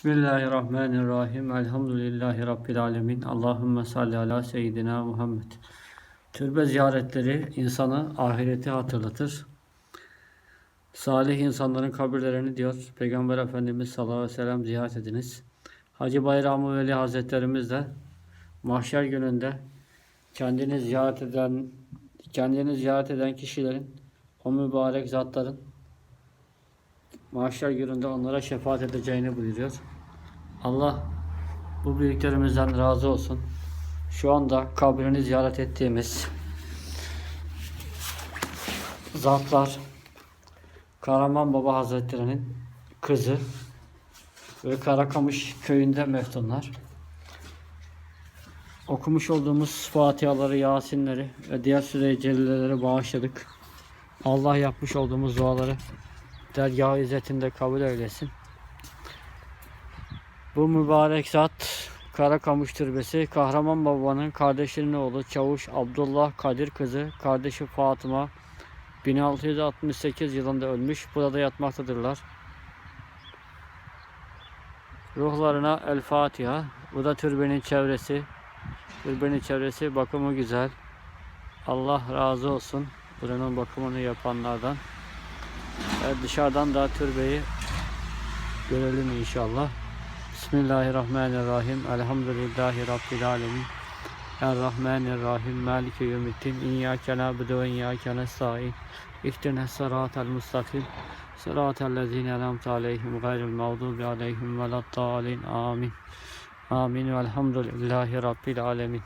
Bismillahirrahmanirrahim. Elhamdülillahi Rabbil alemin. Allahümme salli ala seyyidina Muhammed. Türbe ziyaretleri insanı ahireti hatırlatır. Salih insanların kabirlerini diyor Peygamber Efendimiz sallallahu aleyhi ve sellem ziyaret ediniz. Hacı Bayramı Veli Hazretlerimiz de mahşer gününde kendini ziyaret eden kendini ziyaret eden kişilerin o mübarek zatların mahşer gününde onlara şefaat edeceğini buyuruyor. Allah bu büyüklerimizden razı olsun. Şu anda kabrini ziyaret ettiğimiz zatlar Karaman Baba Hazretleri'nin kızı ve Karakamış köyünde meftunlar. Okumuş olduğumuz Fatihaları, Yasinleri ve diğer süre celleleri bağışladık. Allah yapmış olduğumuz duaları dergah izzetinde kabul eylesin. Bu mübarek zat Karakamış Türbesi Kahraman Baba'nın kardeşinin oğlu Çavuş Abdullah Kadir kızı kardeşi Fatıma 1668 yılında ölmüş. Burada yatmaktadırlar. Ruhlarına El Fatiha. Bu da türbenin çevresi. Türbenin çevresi bakımı güzel. Allah razı olsun buranın bakımını yapanlardan. Evet, dışarıdan da türbeyi görelim inşallah. Bismillahirrahmanirrahim. Elhamdülillahi Rabbil alemin. Errahmanirrahim. Maliki yevmiddin. İyyâke nâbudu ve iyyâke nestaîn. İhdina sıratel mustakim. Sıratel lezîne en'amte aleyhim gayril mağdubi aleyhim veleddâlin. Amin. Amin. Velhamdülillahi Rabbil alemin.